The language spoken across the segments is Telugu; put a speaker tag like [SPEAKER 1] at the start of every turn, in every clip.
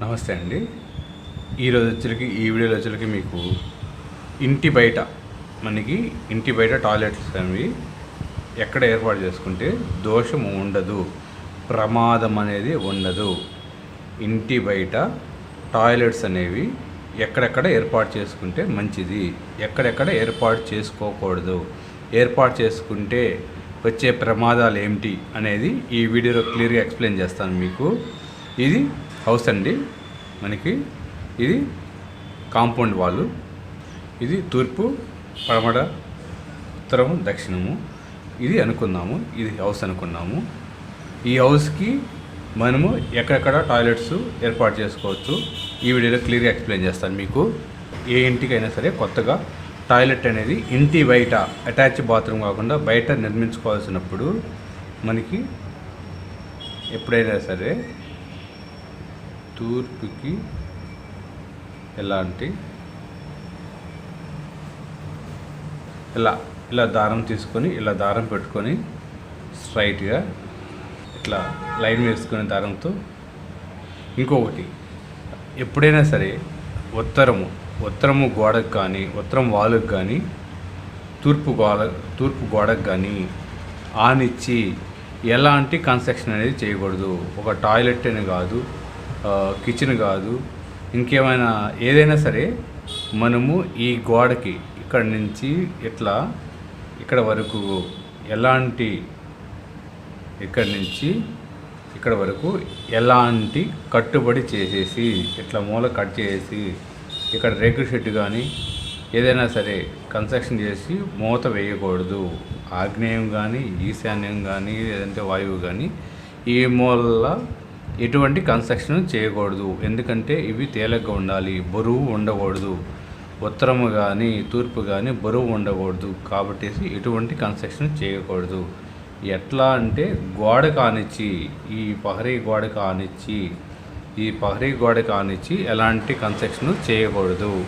[SPEAKER 1] నమస్తే అండి. ఈరోజు వచ్చరికి ఈ వీడియోలో వచ్చరికి మీకు ఇంటి బయట మనకి ఇంటి బయట టాయిలెట్స్ అనేవి ఎక్కడ ఏర్పాటు చేసుకుంటే దోషం ఉండదు ప్రమాదం అనేది ఉండదు. ఇంటి బయట టాయిలెట్స్ అనేవి ఎక్కడెక్కడ ఏర్పాటు చేసుకుంటే మంచిది. ఎక్కడెక్కడ ఏర్పాటు చేసుకోకూడదు. ఏర్పాటు చేసుకుంటే వచ్చే ప్రమాదాలు ఏమిటి అనేది ఈ వీడియోలో క్లియర్గా ఎక్స్ప్లెయిన్ చేస్తాను మీకు. ఇది హౌస్ అండి. మనకి ఇది కాంపౌండ్ వాళ్ళు ఇది తూర్పు పడమడ ఉత్తరం దక్షిణము. ఇది అనుకున్నాము ఇది హౌస్ అనుకున్నాము. ఈ హౌస్కి మనము ఎక్కడెక్కడ టాయిలెట్స్ ఏర్పాటు చేసుకోవచ్చు ఈ వీడియోలో క్లియర్గా ఎక్స్ప్లెయిన్ చేస్తాను మీకు. ఏ ఇంటికైనా సరే కొత్తగా టాయిలెట్ అనేది ఇంటి బయట అటాచ్ బాత్రూమ్ కాకుండా బయట నిర్మించుకోవాల్సినప్పుడు మనకి ఎప్పుడైనా సరే తూర్పుకి ఎలాంటి? ఇలా ఇలా దారం తీసుకొని ఇలా దారం పెట్టుకొని స్ట్రైట్గా ఇట్లా లైన్ వేసుకునే దారంతో ఇంకొకటి ఎప్పుడైనా సరే ఉత్తరము ఉత్తరము గోడకు కానీ ఉత్తరం వాలుకు కానీ తూర్పు గోడ తూర్పు గోడకు కానీ ఆనిచ్చి ఎలాంటి కన్స్ట్రక్షన్ అనేది చేయకూడదు. ఒక టాయిలెట్ అని కాదు కిచెన్ కాదు. ఇంకేమైనా ఏదైనా సరే మనము ఈ గోడకి ఇక్కడ నుంచి ఇట్లా ఇక్కడ వరకు ఎలాంటి ఇక్కడ నుంచి ఇక్కడ వరకు ఎలాంటి కట్టుబడి చేసేసి ఇట్లా మూల కట్ చేసి ఇక్కడ రేకుల షెడ్ కానీ ఏదైనా సరే కన్స్ట్రక్షన్ చేసి మూత వేయకూడదు. ఆగ్నేయం కానీ ఈశాన్యం కానీ లేదంటే వాయువు కానీ ఈ మూల ఎటువంటి కన్స్ట్రక్షన్ చేయకూడదు. ఎందుకంటే ఇవి తేలిగ్గా ఉండాలి. బరువు ఉండకూడదు. ఉత్తరము కానీ తూర్పు కానీ బరువు ఉండకూడదు. కాబట్టి ఎటువంటి కన్స్ట్రక్షన్ చేయకూడదు. ఎట్లా అంటే గోడ కానిచ్చి ఈ పహరీ గోడ కానిచ్చి ఈ పహరీ గోడ కానిచ్చి ఎలాంటి కన్స్ట్రక్షన్ చేయకూడదు.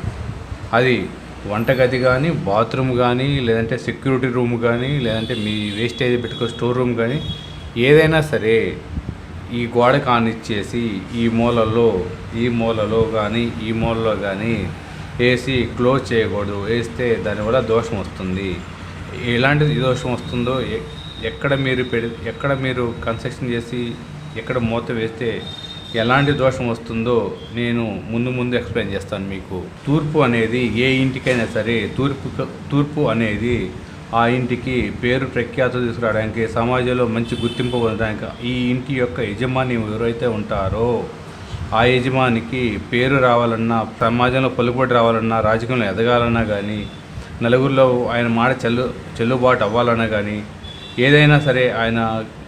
[SPEAKER 1] అది వంటగది కానీ బాత్రూమ్ కానీ లేదంటే సెక్యూరిటీ రూమ్ కానీ లేదంటే మీ వేస్టేజ్ పెట్టుకో స్టోర్ రూమ్ కానీ ఏదైనా సరే ఈ గోడ కానిచ్చేసి ఈ మూలలో ఈ మూలలో కానీ ఈ మూలలో కానీ వేసి క్లోజ్ చేయకూడదు. వేస్తే దానివల్ల దోషం వస్తుంది. ఎలాంటి దోషం వస్తుందో ఎక్కడ మీరు పెడి ఎక్కడ మీరు కన్స్ట్రక్షన్ చేసి ఎక్కడ మూత వేస్తే ఎలాంటి దోషం వస్తుందో నేను ముందు ముందు ఎక్స్ప్లెయిన్ చేస్తాను మీకు. తూర్పు అనేది ఏ ఇంటికైనా సరే తూర్పు తూర్పు అనేది ఆ ఇంటికి పేరు ప్రఖ్యాతులు తీసుకురావడానికి సమాజంలో మంచి గుర్తింపు పొందడానికి ఈ ఇంటి యొక్క యజమాని ఎవరైతే ఉంటారో ఆ యజమానికి పేరు రావాలన్నా సమాజంలో పలుకుబడి రావాలన్నా రాజకీయంలో ఎదగాలన్నా కానీ నలుగురిలో ఆయన మాట చెల్లు చెల్లుబాటు అవ్వాలన్నా కానీ ఏదైనా సరే ఆయన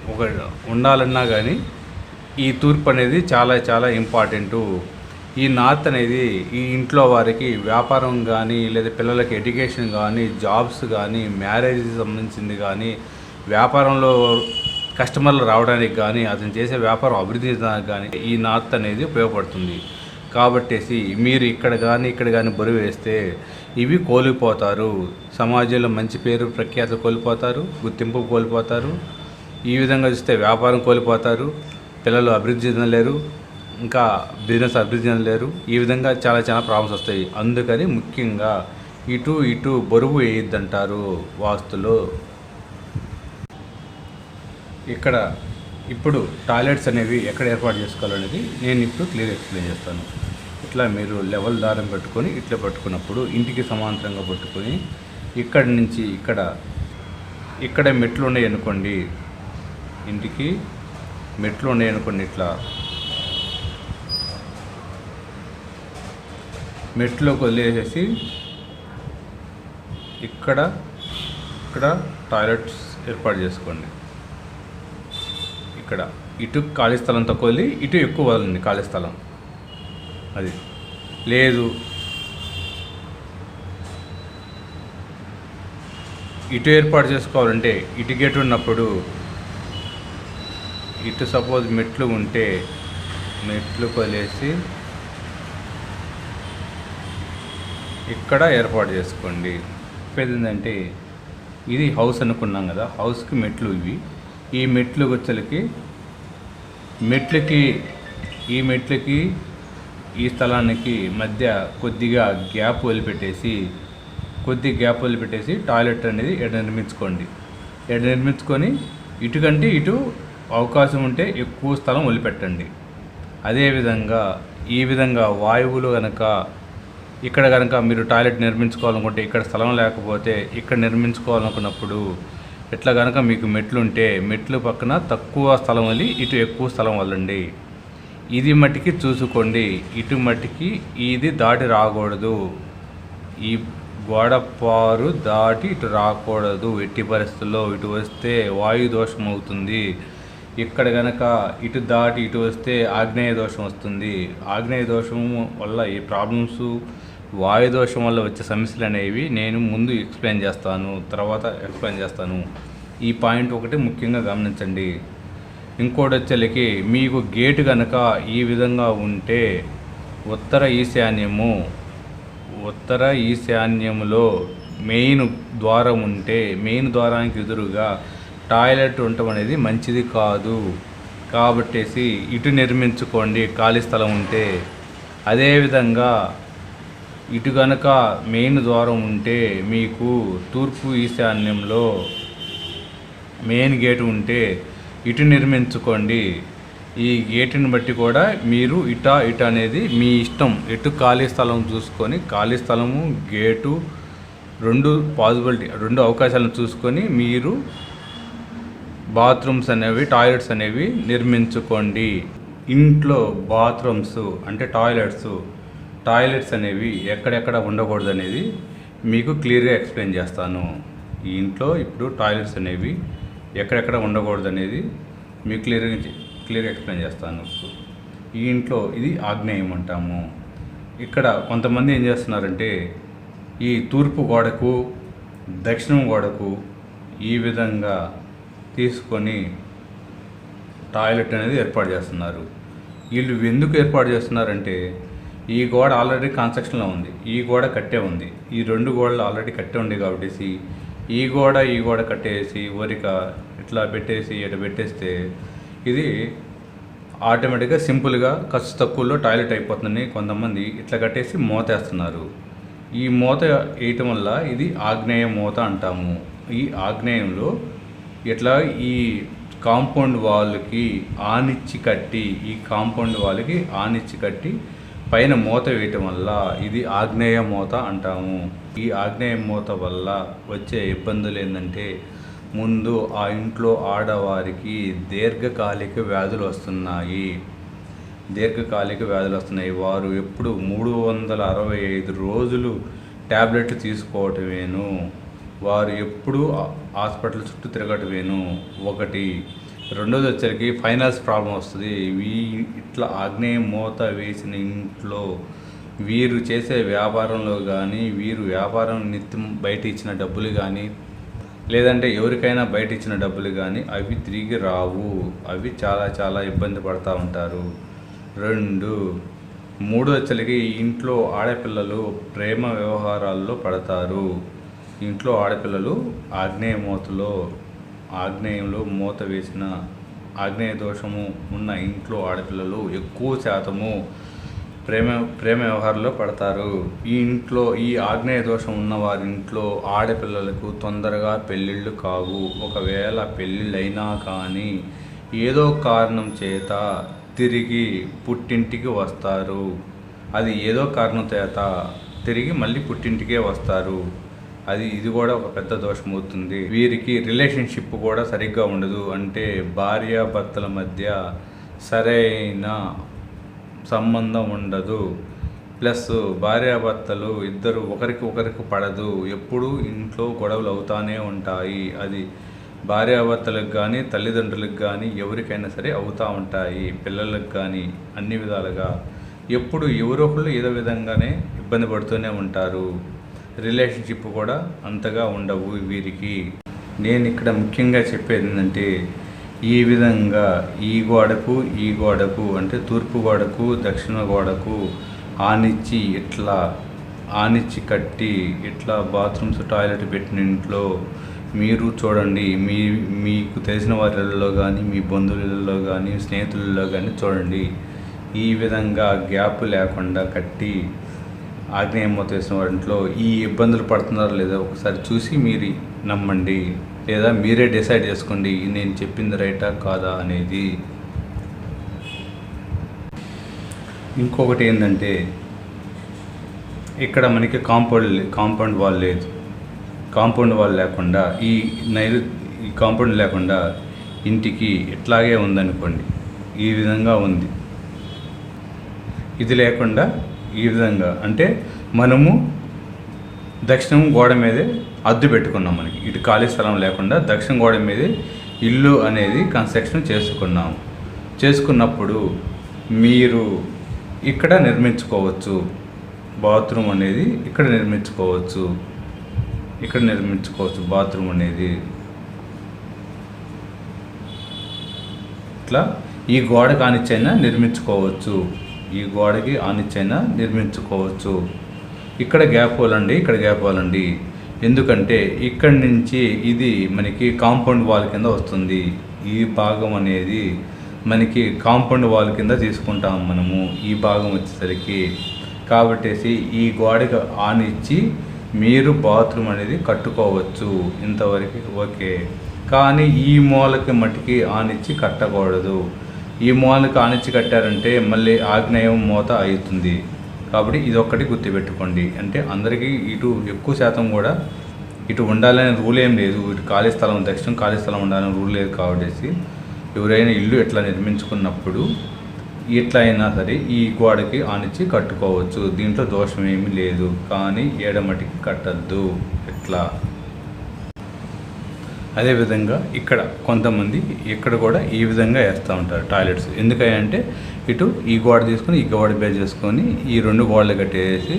[SPEAKER 1] ఒక ఉండాలన్నా కానీ ఈ తూర్పు అనేది చాలా చాలా ఇంపార్టెంటు. ఈ నార్త్ అనేది ఈ ఇంట్లో వారికి వ్యాపారం కానీ లేదా పిల్లలకి ఎడ్యుకేషన్ కానీ జాబ్స్ కానీ మ్యారేజ్కి సంబంధించింది కానీ వ్యాపారంలో కస్టమర్లు రావడానికి కానీ అతను చేసే వ్యాపారం అభివృద్ధి చెందడానికి కానీ ఈ నార్త్ అనేది ఉపయోగపడుతుంది. కాబట్టేసి మీరు ఇక్కడ కానీ ఇక్కడ కానీ బరువు వేస్తే ఇవి కోల్పోతారు. సమాజంలో మంచి పేరు ప్రఖ్యాత కోల్పోతారు గుర్తింపు కోల్పోతారు. ఈ విధంగా చూస్తే వ్యాపారం కోల్పోతారు. పిల్లలు అభివృద్ధి చెందలేరు. ఇంకా బిజినెస్ అభివృద్ధి చెందలేరు. ఈ విధంగా చాలా చాలా ప్రాబ్లమ్స్ వస్తాయి. అందుకని ముఖ్యంగా ఇటు ఇటు బరువు వేయొద్దంటారు వాస్తులో. ఇక్కడ ఇప్పుడు టాయిలెట్స్ అనేవి ఎక్కడ ఏర్పాటు చేసుకోవాలనేది నేను ఇప్పుడు క్లియర్ ఎక్స్ప్లెయిన్ చేస్తాను. ఇట్లా మీరు లెవెల్ దారం పెట్టుకొని ఇట్లా పట్టుకున్నప్పుడు ఇంటికి సమాంతరంగా పట్టుకొని ఇక్కడ నుంచి ఇక్కడ ఇక్కడ మెట్లు ఉన్నాయి అనుకోండి ఇంటికి మెట్లు ఉన్నాయి అనుకోండి ఇట్లా మెట్లోకి వదిలేసేసి ఇక్కడ ఇక్కడ టాయిలెట్స్ ఏర్పాటు చేసుకోండి. ఇక్కడ. ఇటు ఖాళీ స్థలం తక్కువ వదిలి ఇటు ఎక్కువ వదలండి ఖాళీ స్థలం. అది. లేదు. ఇటు ఏర్పాటు చేసుకోవాలంటే ఇటు గేట్ ఉన్నప్పుడు ఇటు సపోజ్ మెట్లు ఉంటే మెట్లు కొలేసి ఇక్కడ ఏర్పాటు చేసుకోండి. చెప్పేది ఏంటంటే ఇది హౌస్ అనుకున్నాం కదా హౌస్కి మెట్లు ఇవి. ఈ మెట్లు గుచ్చలకి మెట్లకి ఈ మెట్లకి ఈ స్థలానికి మధ్య కొద్దిగా గ్యాప్ వదిలిపెట్టేసి కొద్ది గ్యాప్ వదిలిపెట్టేసి టాయిలెట్ అనేది ఎడ నిర్మించుకోండి. ఎడ నిర్మించుకొని ఇటుకంటే ఇటు అవకాశం ఉంటే ఎక్కువ స్థలం వదిలిపెట్టండి. అదేవిధంగా ఈ విధంగా వాయువులు కనుక ఇక్కడ కనుక మీరు టాయిలెట్ నిర్మించుకోవాలనుకుంటే ఇక్కడ స్థలం లేకపోతే ఇక్కడ నిర్మించుకోవాలనుకున్నప్పుడు ఇట్లా కనుక మీకు మెట్లు ఉంటే మెట్లు పక్కన తక్కువ స్థలం వదిలి ఇటు ఎక్కువ స్థలం వదలండి. ఇది మట్టికి చూసుకోండి. ఇటు మట్టికి ఇది దాటి రాకూడదు. ఈ గోడపారు దాటి ఇటు రాకూడదు. ఎట్టి పరిస్థితుల్లో ఇటు వస్తే వాయు దోషం అవుతుంది. ఇక్కడ గనక ఇటు దాటి ఇటు వస్తే ఆగ్నేయ దోషం వస్తుంది. ఆగ్నేయ దోషం వల్ల ఈ ప్రాబ్లమ్స్ వాయుదోషం వల్ల వచ్చే సమస్యలు అనేవి నేను ముందు ఎక్స్ప్లెయిన్ చేస్తాను తర్వాత ఎక్స్ప్లెయిన్ చేస్తాను. ఈ పాయింట్ ఒకటి ముఖ్యంగా గమనించండి. ఇంకోటి వచ్చేలకి మీకు గేటు కనుక ఈ విధంగా ఉంటే ఉత్తర ఈశాన్యము ఉత్తర ఈశాన్యములో మెయిన్ ద్వారం ఉంటే మెయిన్ ద్వారానికి ఎదురుగా టాయిలెట్ ఉండటం అనేది మంచిది కాదు. కాబట్టేసి ఇటు నిర్మించుకోండి ఖాళీ స్థలం ఉంటే. అదేవిధంగా ఇటు కనుక మెయిన్ ద్వారం ఉంటే మీకు తూర్పు ఈశాన్యంలో మెయిన్ గేటు ఉంటే ఇటు నిర్మించుకోండి. ఈ గేటుని బట్టి కూడా మీరు ఇట ఇట అనేది మీ ఇష్టం. ఎటు ఖాళీ స్థలం చూసుకొని ఖాళీ స్థలము గేటు రెండు పాసిబిలిటీ రెండు అవకాశాలను చూసుకొని మీరు బాత్రూమ్స్ అనేవి టాయిలెట్స్ అనేవి నిర్మించుకోండి. ఇంట్లో బాత్రూమ్స్ అంటే టాయిలెట్స్. టాయిలెట్స్ అనేవి ఎక్కడెక్కడ ఉండకూడదు అనేది మీకు క్లియర్గా ఎక్స్ప్లెయిన్ చేస్తాను. ఈ ఇంట్లో ఇప్పుడు టాయిలెట్స్ అనేవి ఎక్కడెక్కడ ఉండకూడదు అనేది మీకు క్లియర్గా క్లియర్గా ఎక్స్ప్లెయిన్ చేస్తాను. ఈ ఇంట్లో ఇది ఆగ్నేయం అంటాము. ఇక్కడ కొంతమంది ఏం చేస్తున్నారంటే ఈ తూర్పు గోడకు దక్షిణం గోడకు ఈ విధంగా తీసుకొని టాయిలెట్ అనేది ఏర్పాటు చేస్తున్నారు. వీళ్ళు ఎందుకు ఏర్పాటు చేస్తున్నారంటే ఈ గోడ ఆల్రెడీ కన్స్ట్రక్షన్లో ఉంది. ఈ గోడ కట్టే ఉంది. ఈ రెండు గోడలు ఆల్రెడీ కట్టే ఉంది కాబట్టి ఈ గోడ ఈ గోడ కట్టేసి ఓరిక ఇట్లా పెట్టేసి ఇటు పెట్టేస్తే ఇది ఆటోమేటిక్గా సింపుల్గా ఖర్చు తక్కువలో టాయిలెట్ అయిపోతుందని కొంతమంది ఇట్లా కట్టేసి మూతేస్తున్నారు ఈ మూత వేయటం వల్ల ఇది ఆగ్నేయ మూత అంటాము. ఈ ఆగ్నేయంలో ఇట్లా ఈ కాంపౌండ్ వాళ్ళకి ఆనిచ్చి కట్టి ఈ కాంపౌండ్ వాళ్ళకి ఆనిచ్చి కట్టి పైన మూత వేయటం వల్ల ఇది ఆగ్నేయ మూత అంటాము. ఈ ఆగ్నేయ మూత వల్ల వచ్చే ఇబ్బందులు ఏంటంటే ముందు ఆ ఇంట్లో ఆడవారికి దీర్ఘకాలిక వ్యాధులు వస్తున్నాయి. దీర్ఘకాలిక వ్యాధులు వస్తున్నాయి. వారు ఎప్పుడు మూడు వందల అరవై ఐదు రోజులు ట్యాబ్లెట్లు తీసుకోవటమేను. వారు ఎప్పుడు హాస్పిటల్ చుట్టూ తిరగటమేను. ఒకటి రెండోది వచ్చరికి ఫైనాన్స్ ప్రాబ్లం వస్తుంది. వీ ఇట్లా ఆగ్నేయ మూత వేసిన ఇంట్లో వీరు చేసే వ్యాపారంలో కానీ వీరు వ్యాపారం నిత్యం బయట ఇచ్చిన డబ్బులు కానీ లేదంటే ఎవరికైనా బయట ఇచ్చిన డబ్బులు కానీ అవి తిరిగి రావు. అవి చాలా చాలా ఇబ్బంది పడుతూ ఉంటారు. రెండు మూడు వచ్చలకి ఇంట్లో ఆడపిల్లలు ప్రేమ వ్యవహారాల్లో పడతారు. ఇంట్లో ఆడపిల్లలు ఆగ్నేయమూతలో ఆగ్నేయంలో మూత వేసిన ఆగ్నేయ దోషము ఉన్న ఇంట్లో ఆడపిల్లలు ఎక్కువ శాతము ప్రేమ ప్రేమ వ్యవహారంలో పడతారు. ఈ ఇంట్లో ఈ ఆగ్నేయ దోషం ఉన్న వారి ఇంట్లో ఆడపిల్లలకు తొందరగా పెళ్ళిళ్ళు కావు. ఒకవేళ పెళ్ళిళ్ళైనా కానీ ఏదో కారణం చేత తిరిగి పుట్టింటికి వస్తారు. అది ఏదో కారణం చేత తిరిగి మళ్ళీ పుట్టింటికే వస్తారు. అది ఇది కూడా ఒక పెద్ద దోషం అవుతుంది వీరికి రిలేషన్షిప్ కూడా సరిగ్గా ఉండదు. అంటే భార్య భర్తల మధ్య సరైన సంబంధం ఉండదు. ప్లస్ భార్యాభర్తలు ఇద్దరు ఒకరికి ఒకరికి పడదు. ఎప్పుడు ఇంట్లో గొడవలు అవుతానే ఉంటాయి. అది భార్యాభర్తలకు కానీ తల్లిదండ్రులకు కానీ ఎవరికైనా సరే అవుతూ ఉంటాయి. పిల్లలకు కానీ అన్ని విధాలుగా. ఎప్పుడు ఎవరో ఒకళ్ళు ఏదో విధంగానే ఇబ్బంది పడుతూనే ఉంటారు. రిలేషన్షిప్ కూడా అంతగా ఉండవు వీరికి. నేను ఇక్కడ ముఖ్యంగా చెప్పేది ఏంటంటే ఈ విధంగా ఈ గోడకు ఈ గోడకు అంటే తూర్పు గోడకు దక్షిణ గోడకు ఆనిచ్చి ఇట్లా ఆనిచ్చి కట్టి ఇట్లా బాత్రూమ్స్ టాయిలెట్ పెట్టిన ఇంట్లో మీరు చూడండి మీ మీకు తెలిసిన వారిలో కానీ మీ బంధువులలో కానీ స్నేహితులలో కానీ చూడండి. ఈ విధంగా గ్యాప్ లేకుండా కట్టి ఆగ్నేయ మూత వేసిన ఈ ఇబ్బందులు పడుతున్నారో లేదో ఒకసారి చూసి మీరు నమ్మండి. లేదా మీరే డిసైడ్ చేసుకోండి నేను చెప్పింది రైటా కాదా అనేది. ఇంకొకటి ఏంటంటే ఇక్కడ మనకి కాంపౌండ్ కాంపౌండ్ వాల్ లేదు. కాంపౌండ్ వాల్ లేకుండా ఈ నైరు ఈ కాంపౌండ్ లేకుండా ఇంటికి ఇట్లాగే ఉందనుకోండి. ఈ విధంగా ఉంది. ఇది లేకుండా ఈ విధంగా. అంటే మనము దక్షిణం గోడ మీదే అద్దు పెట్టుకున్నాం మనకి. ఇటు ఖాళీ స్థలం లేకుండా దక్షిణ గోడ మీదే ఇల్లు అనేది కన్స్ట్రక్షన్ చేసుకున్నాం. చేసుకున్నప్పుడు మీరు ఇక్కడ నిర్మించుకోవచ్చు. బాత్రూమ్ అనేది ఇక్కడ నిర్మించుకోవచ్చు. ఇక్కడ నిర్మించుకోవచ్చు బాత్రూమ్ అనేది. ఇట్లా ఈ గోడ కానిచ్చైనా నిర్మించుకోవచ్చు. ఈ గోడకి ఆనిచ్చైనా నిర్మించుకోవచ్చు. ఇక్కడ గ్యాప్ వాళ్ళండి ఇక్కడ గ్యాప్ వాళ్ళండి ఎందుకంటే ఇక్కడి నుంచి ఇది మనకి కాంపౌండ్ వాల్ కింద వస్తుంది. ఈ భాగం అనేది మనకి కాంపౌండ్ వాల్ కింద తీసుకుంటాం మనము ఈ భాగం వచ్చేసరికి. కాబట్టేసి ఈ గోడకి ఆనిచ్చి మీరు బాత్రూమ్ అనేది కట్టుకోవచ్చు. ఇంతవరకు ఓకే. కానీ ఈ మూలకి మట్టికి ఆనిచ్చి కట్టకూడదు. ఈ మూలకి ఆనిచ్చి కట్టారంటే మళ్ళీ ఆగ్నేయం మూత అవుతుంది కాబట్టి ఇది ఒక్కటి గుర్తుపెట్టుకోండి. అంటే అందరికీ ఇటు ఎక్కువ శాతం కూడా ఇటు ఉండాలనే రూల్ ఏం లేదు. ఇటు ఖాళీ స్థలం దక్షిణం ఖాళీ స్థలం ఉండాలని రూల్ లేదు కాబట్టి ఎవరైనా ఇల్లు ఎట్లా నిర్మించుకున్నప్పుడు ఎట్లా అయినా సరే ఈ గోడకి ఆనిచ్చి కట్టుకోవచ్చు. దీంట్లో దోషం ఏమీ లేదు. కానీ ఏడమటికి కట్టద్దు. ఎట్లా? అదేవిధంగా ఇక్కడ కొంతమంది ఇక్కడ కూడా ఈ విధంగా వేస్తూ ఉంటారు టాయిలెట్స్. ఎందుకంటే ఇటు ఈ గోడ తీసుకొని ఈ గోడ బేస్ చేసుకొని ఈ రెండు గోడలు కట్టేసి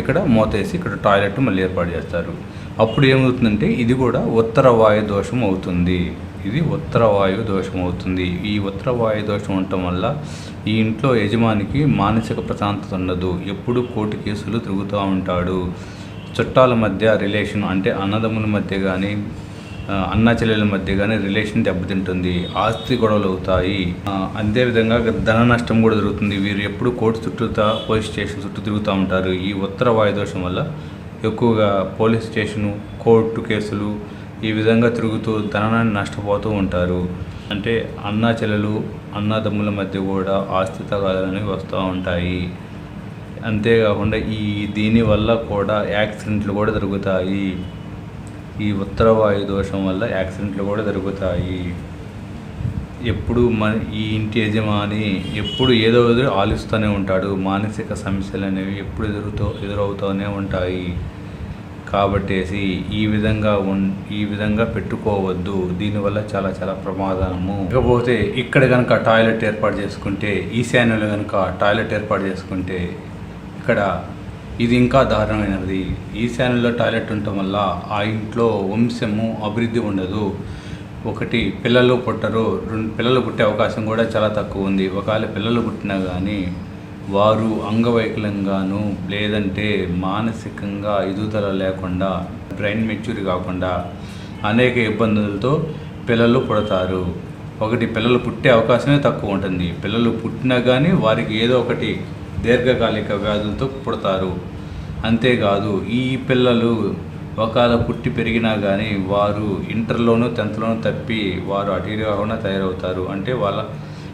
[SPEAKER 1] ఇక్కడ మూత వేసి ఇక్కడ టాయిలెట్ మళ్ళీ ఏర్పాటు చేస్తారు. అప్పుడు ఏమవుతుందంటే ఇది కూడా ఉత్తర వాయు దోషం అవుతుంది. ఇది ఉత్తర వాయు దోషం అవుతుంది. ఈ ఉత్తర వాయు దోషం ఉండటం వల్ల ఈ ఇంట్లో యజమానికి మానసిక ప్రశాంతత ఉండదు. ఎప్పుడు కోర్టు కేసులు తిరుగుతూ ఉంటాడు. చుట్టాల మధ్య రిలేషన్ అంటే అన్నదమ్ముల మధ్య కానీ అన్నా చెల్లెల మధ్య కానీ రిలేషన్ దెబ్బతింటుంది ఆస్తి గొడవలు అవుతాయి. అంతేవిధంగా ధన నష్టం కూడా జరుగుతుంది. వీరు ఎప్పుడు కోర్టు చుట్టూతా పోలీస్ స్టేషన్ చుట్టూ తిరుగుతూ ఉంటారు. ఈ ఉత్తర వాయుదోషం వల్ల ఎక్కువగా పోలీస్ స్టేషను కోర్టు కేసులు ఈ విధంగా తిరుగుతూ ధనాన్ని నష్టపోతూ ఉంటారు. అంటే అన్నా చెల్లెలు అన్నదమ్ముల మధ్య కూడా ఆస్తి తగాదాలని వస్తూ ఉంటాయి. అంతేకాకుండా ఈ దీని వల్ల కూడా యాక్సిడెంట్లు కూడా జరుగుతాయి. ఈ ఉత్తర వాయు దోషం వల్ల యాక్సిడెంట్లు కూడా జరుగుతాయి. ఎప్పుడు మన ఈ ఇంటి యజమాని ఎప్పుడు ఏదో ఏదో ఆలోచిస్తూనే ఉంటాడు. మానసిక సమస్యలు అనేవి ఎప్పుడు ఎదురుతో ఎదురవుతూనే ఉంటాయి. కాబట్టేసి ఈ విధంగా ఉన్ ఈ విధంగా పెట్టుకోవద్దు. దీనివల్ల చాలా చాలా ప్రమాదము. ఇకపోతే ఇక్కడ కనుక టాయిలెట్ ఏర్పాటు చేసుకుంటే ఈశాన్యంలో కనుక టాయిలెట్ ఏర్పాటు చేసుకుంటే ఇక్కడ ఇది ఇంకా దారుణమైనది. ఈశాన్యంలో టాయిలెట్ ఉండటం వల్ల ఆ ఇంట్లో వంశము అభివృద్ధి ఉండదు. ఒకటి పిల్లలు పుట్టరు. రెండు పిల్లలు పుట్టే అవకాశం కూడా చాలా తక్కువ ఉంది. ఒకవేళ పిల్లలు పుట్టినా కానీ వారు అంగవైకల్యంగాను లేదంటే మానసికంగా ఎదుగుదల లేకుండా బ్రెయిన్ మెచ్యూర్ కాకుండా అనేక ఇబ్బందులతో పిల్లలు పుడతారు. ఒకటి పిల్లలు పుట్టే అవకాశమే తక్కువ ఉంటుంది. పిల్లలు పుట్టినా కానీ వారికి ఏదో ఒకటి దీర్ఘకాలిక వ్యాధులతో పుడతారు. అంతేకాదు ఈ పిల్లలు ఒకవేళ పుట్టి పెరిగినా కానీ వారు ఇంటర్లోనూ టెన్త్లోనూ తప్పి వారు అటు కాకుండా తయారవుతారు. అంటే వాళ్ళ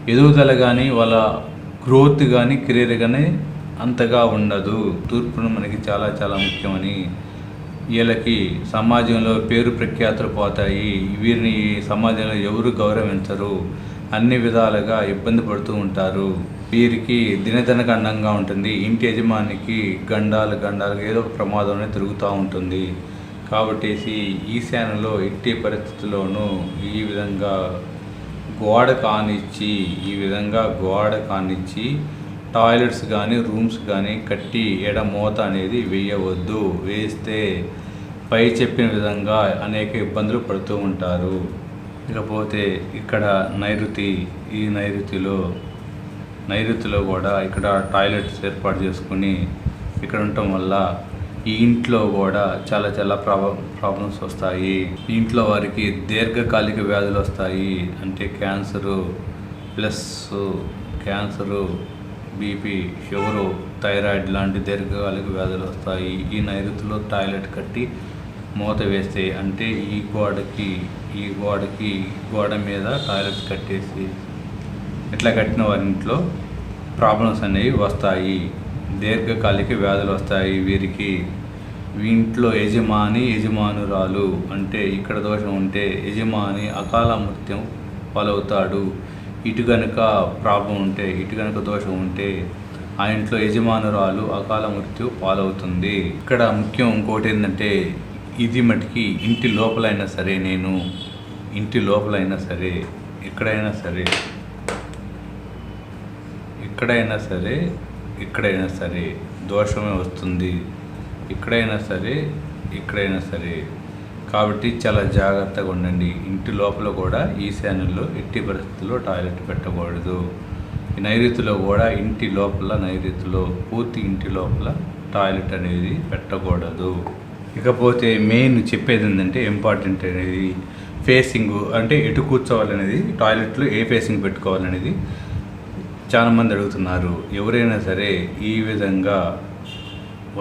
[SPEAKER 1] ఎదుగుదల కానీ వాళ్ళ గ్రోత్ కానీ కెరీర్ కానీ అంతగా ఉండదు. తూర్పును మనకి చాలా చాలా ముఖ్యమని వీళ్ళకి సమాజంలో పేరు ప్రఖ్యాతులు పోతాయి. వీరిని ఈ సమాజంలో ఎవరు గౌరవించరు. అన్ని విధాలుగా ఇబ్బంది పడుతూ ఉంటారు. వీరికి దినదిన గండంగా ఉంటుంది. ఇంటి యజమానికి గండాలు గండాలు ఏదో ఒక ప్రమాదం అనేది తిరుగుతూ ఉంటుంది. కాబట్టి ఈశాన్యలో ఎట్టి పరిస్థితుల్లోనూ ఈ విధంగా గోడ కానిచ్చి ఈ విధంగా గోడ కానిచ్చి టాయిలెట్స్ కానీ రూమ్స్ కానీ కట్టి ఎడమూత అనేది వేయవద్దు. వేస్తే పై చెప్పిన విధంగా అనేక ఇబ్బందులు పడుతూ ఉంటారు. ఇకపోతే ఇక్కడ నైరుతి ఈ నైరుతిలో నైరుతిలో కూడా ఇక్కడ టాయిలెట్స్ ఏర్పాటు చేసుకుని ఇక్కడ ఉండటం వల్ల ఈ ఇంట్లో కూడా చాలా చాలా ప్రాబ ప్రాబ్లమ్స్ వస్తాయి. ఇంట్లో వారికి దీర్ఘకాలిక వ్యాధులు వస్తాయి. అంటే cancer plus cancer BP sugar thyroid లాంటి దీర్ఘకాలిక వ్యాధులు వస్తాయి. ఈ నైరుతిలో టాయిలెట్ కట్టి మూత వేస్తే అంటే ఈ గోడకి ఈ గోడకి గోడ మీద టాయిలెట్స్ కట్టేసి ఇట్లా కట్టిన వారింట్లో ప్రాబ్లమ్స్ అనేవి వస్తాయి. దీర్ఘకాలిక వ్యాధులు వస్తాయి. వీరికి ఇంట్లో యజమాని యజమానురాలు అంటే ఇక్కడ దోషం ఉంటే యజమాని అకాల మృత్యం పాలవుతాడు. ఇటు కనుక ప్రాబ్లం ఉంటే ఇటు కనుక దోషం ఉంటే ఆ ఇంట్లో యజమానురాలు అకాల మృత్యు పాలవుతుంది. ఇక్కడ ముఖ్యం ఇంకోటి ఏంటంటే ఇది మటుకి ఇంటి లోపలైనా సరే నేను ఇంటి లోపలైనా సరే ఎక్కడైనా సరే ఎక్కడైనా సరే ఎక్కడైనా సరే దోషమే వస్తుంది. ఎక్కడైనా సరే ఎక్కడైనా సరే. కాబట్టి చాలా జాగ్రత్తగా ఉండండి. ఇంటి లోపల కూడా ఈశాన్యంలో ఎట్టి పరిస్థితుల్లో టాయిలెట్ పెట్టకూడదు. ఈ నైరుతిలో కూడా ఇంటి లోపల నైరుతిలో పూర్తి ఇంటి లోపల టాయిలెట్ అనేది పెట్టకూడదు. ఇకపోతే మెయిన్ చెప్పేది ఏంటంటే ఇంపార్టెంట్ అనేది ఫేసింగ్ అంటే ఎటు కూర్చోవాలనేది టాయిలెట్లో ఏ ఫేసింగ్ పెట్టుకోవాలనేది చాలామంది అడుగుతున్నారు ఎవరైనా సరే ఈ విధంగా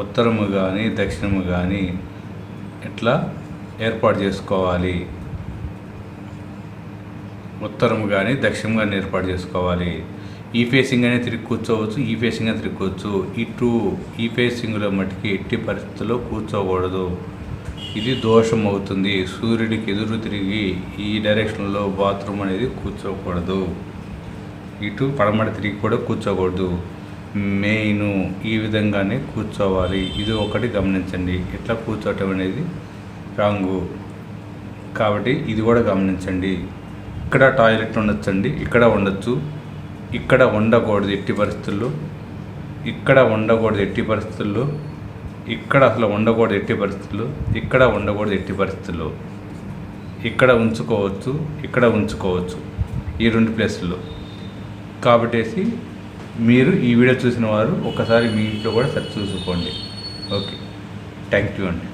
[SPEAKER 1] ఉత్తరము కానీ దక్షిణము కానీ ఇట్లా ఏర్పాటు చేసుకోవాలి? ఉత్తరము కానీ దక్షిణం కానీ ఏర్పాటు చేసుకోవాలి. ఈ ఫేసింగ్ అనే తిరిగి కూర్చోవచ్చు ఈ ఫేసింగ్ అని తిరిగి ఇటు ఈ ఫేసింగ్లో మట్టుకి ఎట్టి పరిస్థితుల్లో కూర్చోకూడదు. ఇది దోషం అవుతుంది. సూర్యుడికి ఎదురు తిరిగి ఈ డైరెక్షన్లో బాత్రూమ్ అనేది కూర్చోకూడదు. ఇటు పడమట తిరిగి కూడా కూర్చోకూడదు. మెయిన్ ఈ విధంగానే కూర్చోవాలి. ఇది ఒకటి గమనించండి. ఇట్లా కూర్చోవటం అనేది రాంగు. కాబట్టి ఇది కూడా గమనించండి. ఇక్కడ టాయిలెట్ ఉండొచ్చండి. ఇక్కడ ఉండొచ్చు. ఇక్కడ ఉండకూడదు ఎట్టి పరిస్థితుల్లో. ఇక్కడ ఉండకూడదు ఎట్టి పరిస్థితుల్లో. ఇక్కడ అసలు ఉండకూడదు ఎట్టి పరిస్థితుల్లో. ఇక్కడ ఉండకూడదు ఎట్టి పరిస్థితుల్లో. ఇక్కడ ఉంచుకోవచ్చు. ఇక్కడ ఉంచుకోవచ్చు. ఈ రెండు ప్లేసుల్లో. కాబట్టేసి మీరు ఈ వీడియో చూసిన వారు ఒకసారి మీ ఇంట్లో కూడా సరి చూసుకోండి. ఓకే. థ్యాంక్ యూ అండి.